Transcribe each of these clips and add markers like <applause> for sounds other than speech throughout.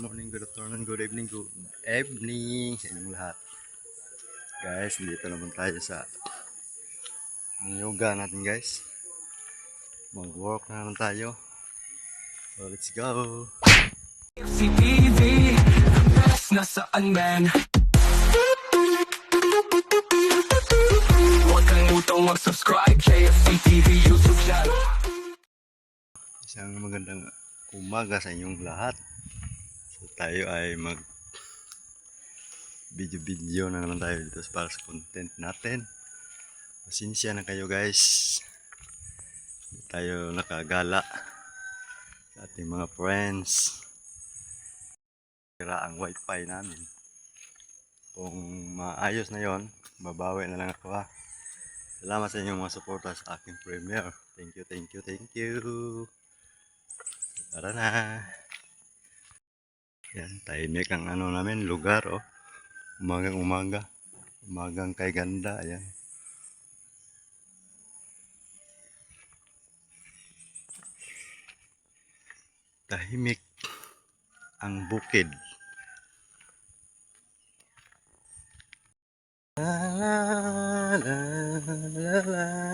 morning, good afternoon, good evening, good evening sa inyong lahat. Guys, dito naman tayo sa yoga natin guys. Mag-work na naman tayo. So, let's go! CTV Nasaan man Huwag kang mutong mag-subscribe JFC TV YouTube channel Isang magandang umaga sa inyong lahat. So, tayo ay mag video-video na naman tayo dito para sa content natin. Pasensya na kayo guys. Tayo nakagala sa ating mga friends. Sira ang wifi namin. Kung maayos na yon, babawi na lang ako ha. Salamat sa inyong mga suporta sa aking premiere. Thank you, thank you, thank you. Tara na. Yan, tahimik ang ano namin, lugar, oh. Umagang umaga. Umagang kay ganda, ayan. Tahimik ang bukid. La la la la la.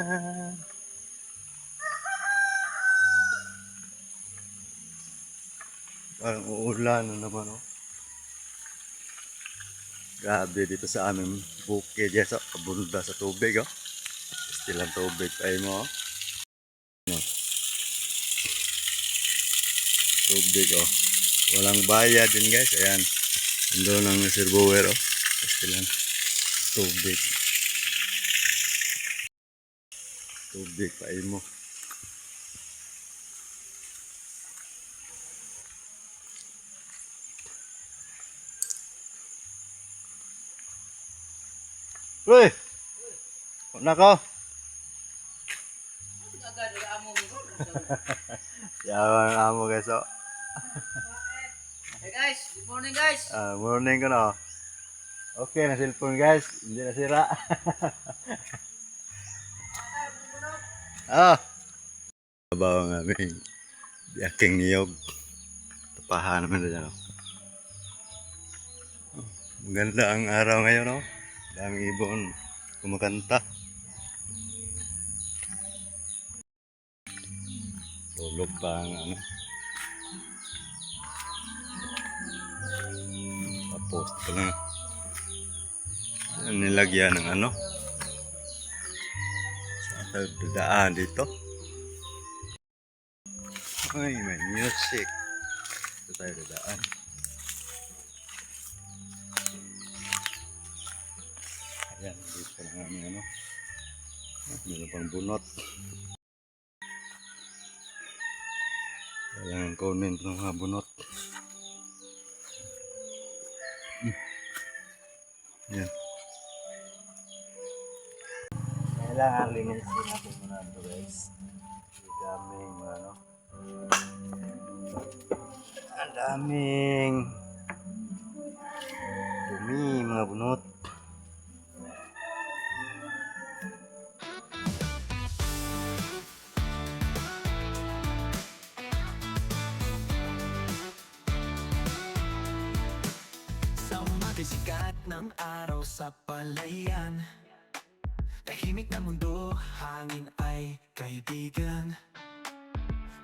Parang uulan na naman, oh. Grabe dito sa aming bukid. Yes, oh. Kabunda sa tubig, oh. Stilang tubig tayo mo, oh. Ano? Tubig, oh. Walang bayad din, guys. Ayan. Ando ng reservoir, oh. Stilang tubig. Tubig pa mo. Uy! Nako! <laughs> Yaman ang amo guys, oh. Hey guys, good morning guys. Ah, morning ko na. oh. Okay na cellphone guys, hindi na sira. <laughs> ah! Babaw ang aming biyaking niyog. Tapahan naman na dyan. oh. Maganda ang araw ngayon, no? Daming ibon kumakanta. Tulog pa ang ano. Tapos ito na. Yan, Nilagyan ng ano. Sa dadaan dito. Ay, may music. Ito tayo dadaan. Ayan, dito lang ang ano. Meron pang bunot. Kailangan ito ng mga bunot. Hmm. Yan. Kailangan linisin natin muna ito guys. Ang daming ano. Ang daming ng araw sa palayan. Tahimik na mundo, hangin ay kaibigan.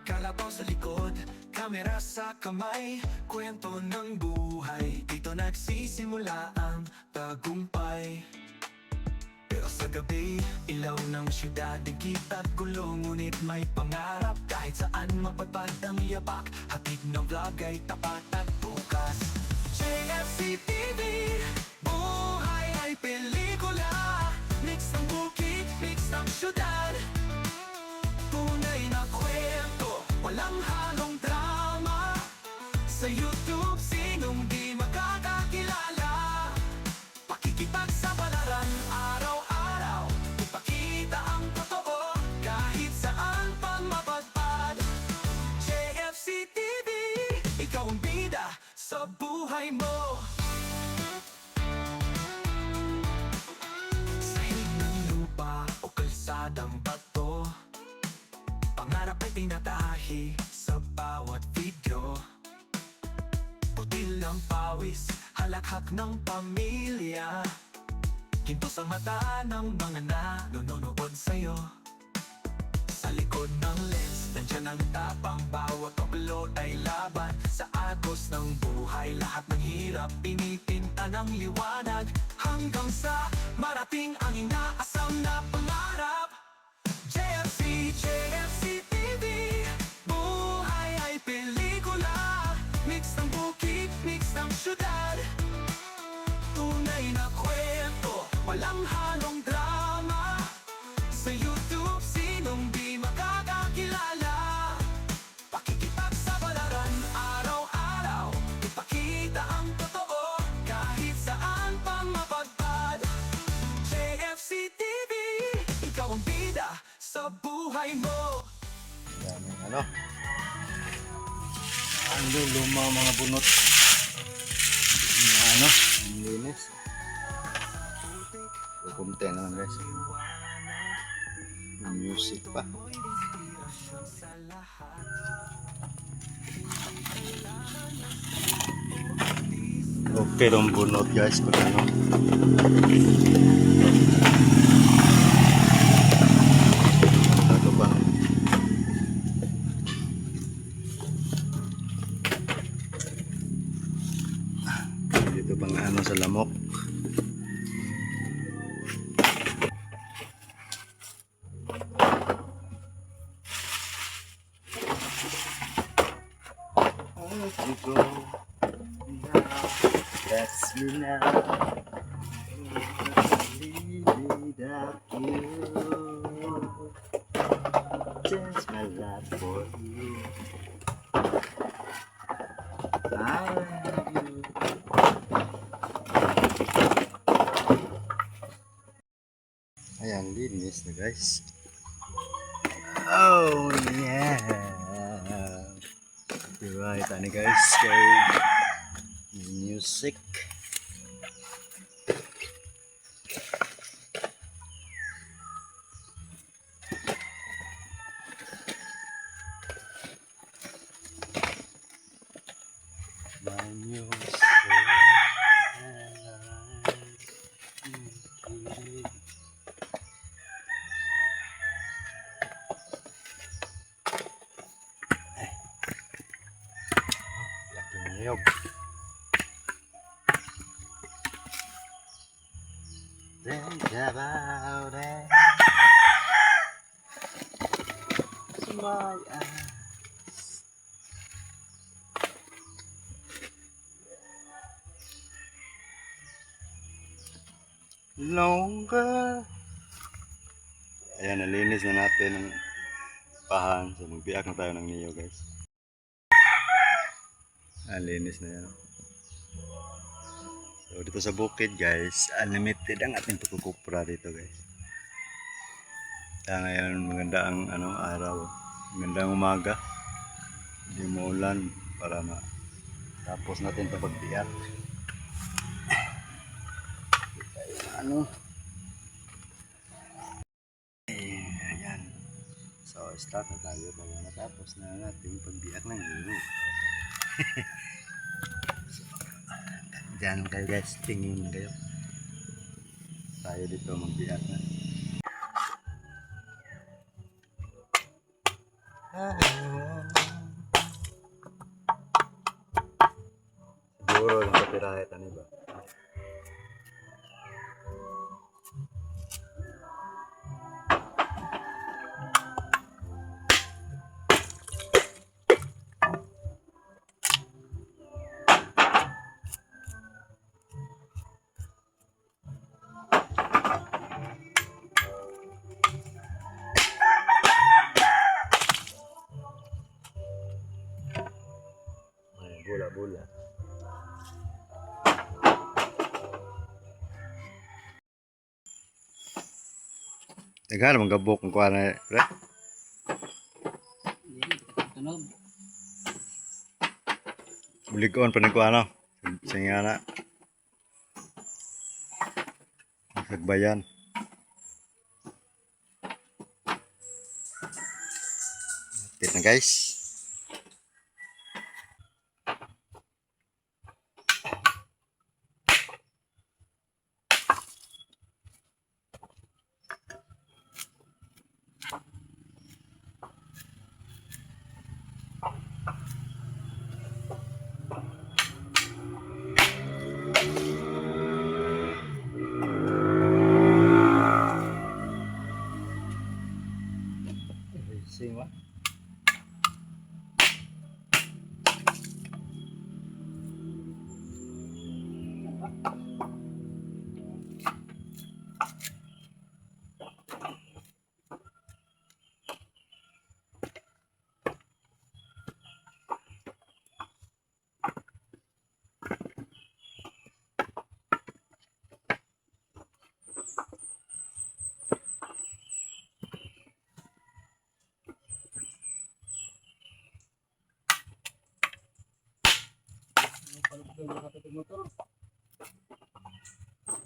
Kalabaw sa likod, kamera sa kamay. Kwento ng buhay, dito nagsisimula ang tagumpay. Pero sa gabi, ilaw ng syudad Digit at gulo, ngunit may pangarap Kahit saan mapadpad ang yapak. Hatid ng vlog ay tapat at bukas. JFC TV Buhay ay pelikula. Mix ng bukid, mix ng syudad. Tunay na kwento, walang halong drama. Sa YouTube, sinong di makakakilala? Pakikipagsapalaran araw-araw. Ipakita ang totoo kahit saan pa mapadpad. JFC TV, ikaw ang bida sa buhay mo tinatahi sa bawat video. Puti Silang pawis, halakhak ng pamilya. Ginto sa mata ng mga nanonood sa'yo. Sa likod ng lens, nandyan ang tapang Bawat upload ay laban. Sa agos ng buhay, lahat ng hirap Pinitinta ng liwanag. Hanggang sa marating ang inaasam na pangarap. JFC, JFC syudad Tunay na kwento, walang halong drama. Sa YouTube, sinong di makakakilala? Pakikipagsabalaran araw-araw Ipakita ang totoo kahit saan pa mapadpad JFC TV, ikaw ang bida sa buhay mo. Daming ano. Ang luma mga bunot. Kukunti naman guys. Music pa. Okay ang bunot guys pag ano. Ano ba? Dito pang ano sa lamok. Now. You, you. Ayan, linis na guys. Niyog. Think about it. My eyes. Longer. Ayan, nalinis na natin ang pahan. So, magbiyak na tayo ng niyo, guys. Ah, linis na yan. So, dito sa bukid, guys, unlimited ang ating pagkukupra dito, guys. Kaya ngayon, maganda ang ano, araw. Magandang umaga. Hindi mo ulan para ma tapos natin ito pagbiyak. ano ayan so start na tayo pag natapos na natin pagbiyak ng lulu <laughs> so, dyan kayo guys. Tingin kayo. Tayo dito magbiyak na. Siguro lang kapirahet ano ba Bula-bula. Naghanap ang gabok ng kuha na, pre. Tunog. Bulig-on pa ng kuha na. Sige na. Nagbayan. Tit na guys.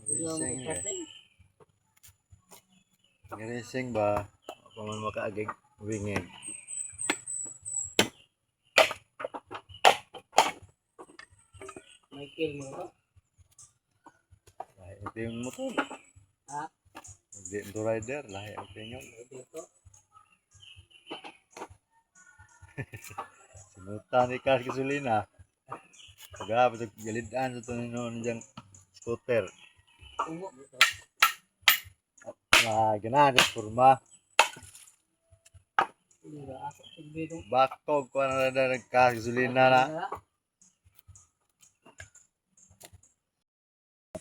Ginising eh. Ginising ba? Ako man makaagig wingig. Michael mo ba? Lahi ito yung motor. Ha? Hindi ito rider. Lahi ang tingin. Dito. <laughs> Sinutan ni Kas Gasolina. Pagkapos galidan sa tunin diyang scooter. Tumo dito. Ah, ganaan forma. Hindi ba? Ako silbidong. Bakog ko na na Gasolina na.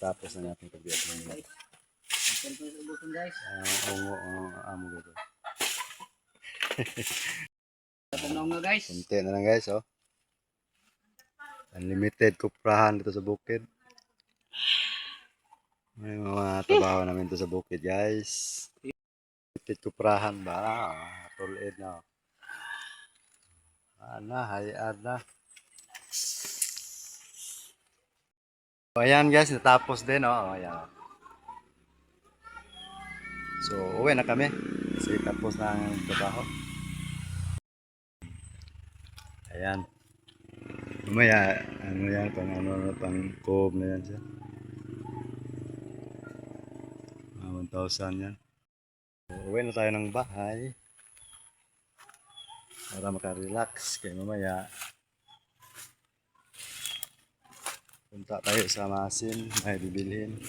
Tapos na natin kabiyak ng guys. uh, ungo ang amo dito. Tatanong na guys. Kunti na lang guys, oh. Unlimited kuprahan dito sa bukid. May mga trabaho namin dito sa bukid, guys. Unlimited kuprahan ba? Tulid na. Ana, hayaan na. So, ayan guys, natapos din, oh. Ayan. So, uwi na kami. Kasi tapos na ang trabaho. Ayan. Mamaya, ano yan, pang ano, ano, pang cove na yan siya. Mga 1,000 yan. Uwi na tayo ng bahay. Para makarelax. Kaya mamaya, punta tayo sa Masin. May bibilhin.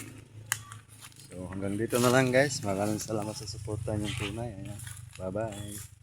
So, hanggang dito na lang guys. Maraming salamat sa suporta niyong tunay. Ayan. Bye-bye.